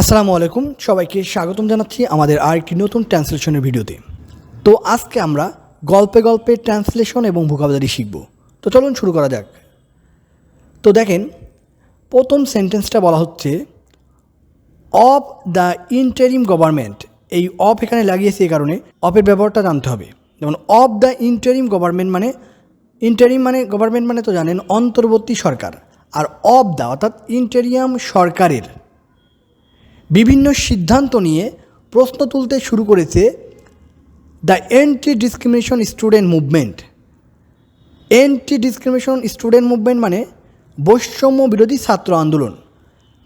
আসসালামু আলাইকুম, সবাইকে স্বাগতম জানাচ্ছি আমাদের আর একটি নতুন ট্রান্সলেশনের ভিডিওতে। তো আজকে আমরা গল্পে গল্পে ট্রান্সলেশন এবং ভোকাবুলারি শিখব। তো চলুন শুরু করা যাক। তো দেখেন, প্রথম সেন্টেন্সটা বলা হচ্ছে অফ দ্য ইন্টারিম গভর্নমেন্ট। এই অফ এখানে লাগিয়েছে এই কারণে অফের ব্যবহারটা জানতে হবে। যেমন অফ দ্য ইন্টারিম গভর্নমেন্ট মানে ইন্টারিম মানে গভর্নমেন্ট মানে তো জানেন, অন্তর্বর্তী সরকার। আর অফ দ্য অর্থাৎ ইন্টেরিয়াম সরকারের। বিভিন্ন সিদ্ধান্ত নিয়ে প্রশ্ন তুলতে শুরু করেছে the anti discrimination student movement. Anti discrimination student movement মানে বৈষম্য বিরোধী ছাত্র আন্দোলন।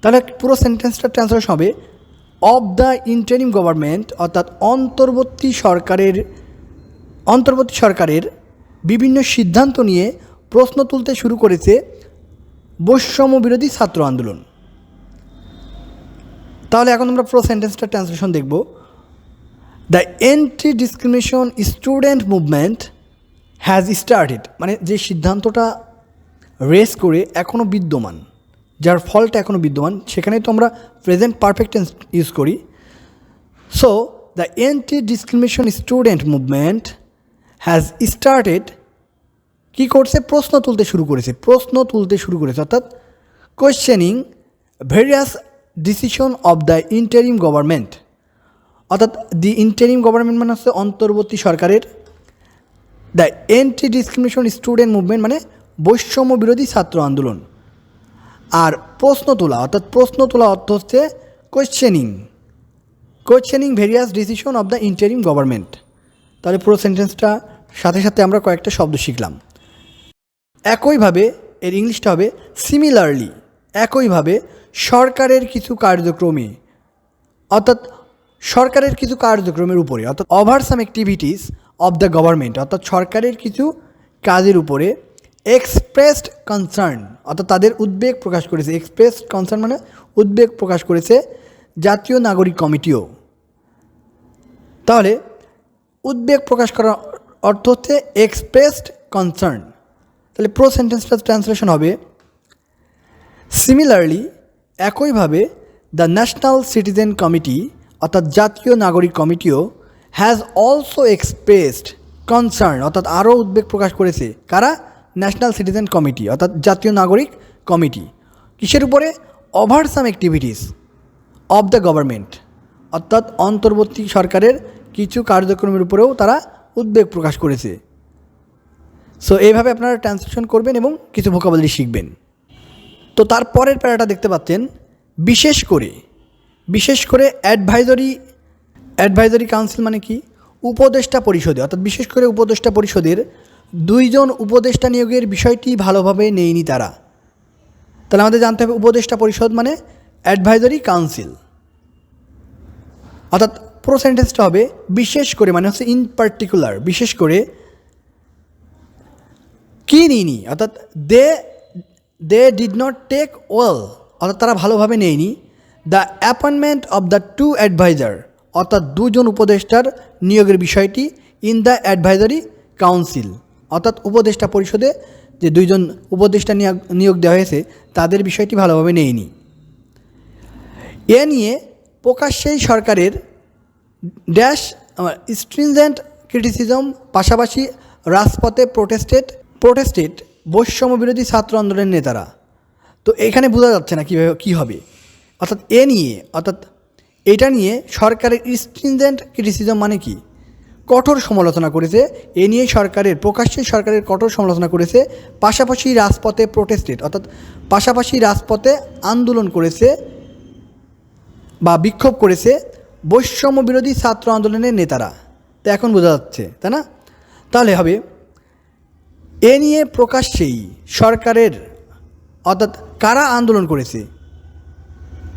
তাহলে পুরো সেন্টেন্সটা ট্রান্সলেশন হবে, অফ দ্য ইন্টারিম গভর্নমেন্ট অর্থাৎ অন্তর্বর্তী সরকারের অন্তর্বর্তী সরকারের বিভিন্ন সিদ্ধান্ত নিয়ে প্রশ্ন তুলতে শুরু করেছে বৈষম্য বিরোধী ছাত্র আন্দোলন। তাহলে এখন আমরা পুরো সেন্টেন্সটা ট্রান্সলেশন দেখব। The anti discrimination student movement has started মানে যে সিদ্ধান্তটা রেস করে এখনও বিদ্যমান, যার ফলটা এখনও বিদ্যমান সেখানে তো আমরা প্রেজেন্ট পারফেক্ট ইউজ করি। So the anti discrimination student movement has started কী করছে? প্রশ্ন তুলতে শুরু করেছে, প্রশ্ন তুলতে শুরু করেছে। অর্থাৎ questioning various decision of the interim government অর্থাৎ দি ইন্টারিম গভর্নমেন্ট মানে হচ্ছে অন্তর্বর্তী সরকারের। The anti discrimination student movement মানে বৈষম্য বিরোধী ছাত্র আন্দোলন। আর প্রশ্ন তোলা, অর্থাৎ প্রশ্ন তোলা অর্থ হচ্ছে questioning questioning various decision of the interim government তাহলে পুরো সেন্টেন্সটা সাথে সাথে আমরা কয়েকটা শব্দ শিখলাম। একইভাবে এর ইংলিশটা হবে সিমিলারলি একইভাবে সরকারের কিছু কার্যক্রমে, অর্থাৎ সরকারের কিছু কার্যক্রমের উপরে, অর্থাৎ over some activities of the government অর্থাৎ সরকারের কিছু কাজের উপরে এক্সপ্রেসড কনসার্ন অর্থাৎ তাদের উদ্বেগ প্রকাশ করেছে। এক্সপ্রেসড কনসার্ন মানে উদ্বেগ প্রকাশ করেছে জাতীয় নাগরিক কমিটিও। তাহলে উদ্বেগ প্রকাশ করার অর্থ হচ্ছে এক্সপ্রেসড কনসার্ন তাহলে প্রো সেন্টেন্সটা ট্রান্সলেশন হবে সিমিলারলি একইভাবে দ্য ন্যাশনাল সিটিজেন কমিটি অর্থাৎ জাতীয় নাগরিক কমিটিও হ্যাজ অলসো এক্সপ্রেসড কনসার্ন অর্থাৎ আরও উদ্বেগ প্রকাশ করেছে। কারা? ন্যাশনাল সিটিজেন কমিটি অর্থাৎ জাতীয় নাগরিক কমিটি। কিসের উপরে? Over some activities of the government অর্থাৎ অন্তর্বর্তী সরকারের কিছু কার্যক্রমের উপরেও তারা উদ্বেগ প্রকাশ করেছে। সো এইভাবে আপনারা ট্রান্সলেশন করবেন এবং কিছু ভোকাবলি শিখবেন। তো তারপরের প্যারাটা দেখতে পাচ্ছেন। বিশেষ করে বিশেষ করে অ্যাডভাইজরি অ্যাডভাইজরি কাউন্সিল মানে কি? উপদেষ্টা পরিষদে, অর্থাৎ বিশেষ করে উপদেষ্টা পরিষদের দুইজন উপদেষ্টা নিয়োগের বিষয়টি ভালোভাবে নেয়নি তারা। তাহলে আমাদের জানতে হবে উপদেষ্টা পরিষদ মানে অ্যাডভাইজরি কাউন্সিল অর্থাৎ পুরো সেন্টেন্সটা হবে বিশেষ করে মানে হচ্ছে ইন পার্টিকুলার বিশেষ করে কি নিইনি অর্থাৎ they they did not take well অর্থাৎ তারা ভালোভাবে নেয়নি the appointment of the two adviser অর্থাৎ দুজন উপদেষ্টার নিয়োগের বিষয়টি ইন দ্য অ্যাডভাইজারি কাউন্সিল অর্থাৎ উপদেষ্টা পরিষদে যে দুইজন উপদেষ্টা নিয়োগ নিয়োগ দেওয়া হয়েছে, তাদের বিষয়টি ভালোভাবে নেয়নি। এ নিয়ে প্রকাশ্যেই সরকারের ড্যাশ স্ট্রিনজেন্ট ক্রিটিসিজম পাশাপাশি রাজপথে প্রোটেস্টেড প্রোটেস্টেড বৈষম্য বিরোধী ছাত্র আন্দোলনের নেতারা। তো এখানে বোঝা যাচ্ছে না কীভাবে কী হবে। অর্থাৎ এ নিয়ে, অর্থাৎ এটা নিয়ে সরকারের স্ট্রিনজেন্ট ক্রিটিসিজম মানে কি? কঠোর সমালোচনা করেছে, এ নিয়ে সরকারের, প্রকাশ্যে সরকারের কঠোর সমালোচনা করেছে, পাশাপাশি রাজপথে প্রোটেস্টেড অর্থাৎ পাশাপাশি রাজপথে আন্দোলন করেছে বা বিক্ষোভ করেছে বৈষম্য বিরোধী ছাত্র আন্দোলনের নেতারা। তো এখন বোঝা যাচ্ছে, তাই না? তাহলে হবে এ নিয়ে প্রকাশ্যেই সরকারের, অর্থাৎ কারা আন্দোলন করেছে?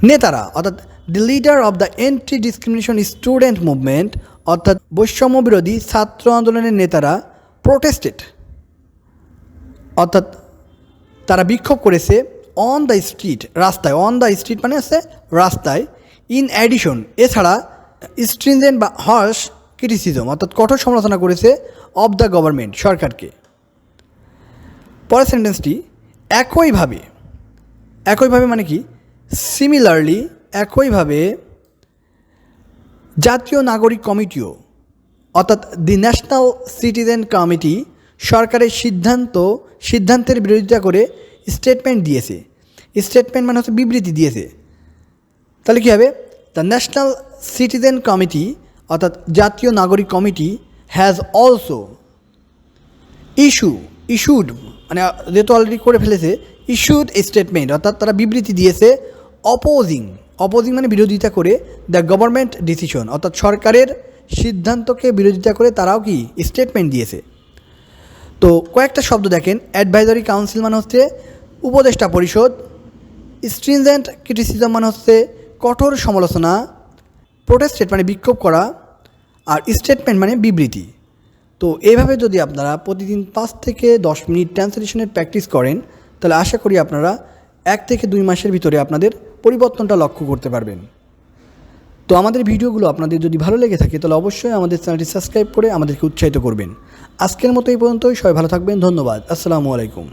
নেতারা, অর্থাৎ the leader of the anti discrimination student movement অর্থাৎ বৈষম্য বিরোধী ছাত্র আন্দোলনের নেতারা প্রোটেস্টেড অর্থাৎ তারা বিক্ষোভ করেছে অন দ্য স্ট্রিট রাস্তায়। অন দ্য স্ট্রিট মানে আছে রাস্তায় ইন অ্যাডিশন এছাড়া স্ট্রিনজেন্ট বা হর্স ক্রিটিসিজম অর্থাৎ কঠোর সমালোচনা করেছে অফ দ্য গভর্নমেন্ট সরকারকে। পরের সেন্টেন্সটি একইভাবে একইভাবে মানে কি? সিমিলারলি একইভাবে জাতীয় নাগরিক কমিটিও, অর্থাৎ দি ন্যাশনাল সিটিজেন কমিটি সরকারের সিদ্ধান্ত, সিদ্ধান্তের বিরোধিতা করে স্টেটমেন্ট দিয়েছে। স্টেটমেন্ট মানে হচ্ছে বিবৃতি দিয়েছে। তাহলে কী হবে? দ্য ন্যাশনাল সিটিজেন কমিটি অর্থাৎ জাতীয় নাগরিক committee has also issue issued মানে যেহেতু অলরেডি করে ফেলেছে ইস্যুড স্টেটমেন্ট অর্থাৎ তারা বিবৃতি দিয়েছে অপোজিং অপোজিং মানে বিরোধিতা করে দ্য গভর্নমেন্ট ডিসিশন অর্থাৎ সরকারের সিদ্ধান্তকে বিরোধিতা করে তারাও কি স্টেটমেন্ট দিয়েছে। তো, কয়েকটা শব্দ দেখেন অ্যাডভাইজারি কাউন্সিল মানে হচ্ছে উপদেষ্টা পরিষদ স্ট্রিনজেন্ট ক্রিটিসিজম মানে হচ্ছে কঠোর সমালোচনা প্রোটেস্টেট মানে বিক্ষোভ করা, আর স্টেটমেন্ট মানে বিবৃতি। তো এভাবে যদি আপনারা প্রতিদিন পাঁচ থেকে দশ মিনিট ট্রান্সলেশনের প্র্যাকটিস করেন, তাহলে আশা করি আপনারা এক থেকে দুই মাসের ভিতরে আপনাদের পরিবর্তনটা লক্ষ্য করতে পারবেন। তো আমাদের ভিডিওগুলো আপনাদের যদি ভালো লেগে থাকে, তাহলে অবশ্যই আমাদের চ্যানেলটি সাবস্ক্রাইব করে আমাদেরকে উৎসাহিত করবেন। আজকের মতো এই পর্যন্তই, সবাই ভালো থাকবেন, ধন্যবাদ, আসসালামু আলাইকুম।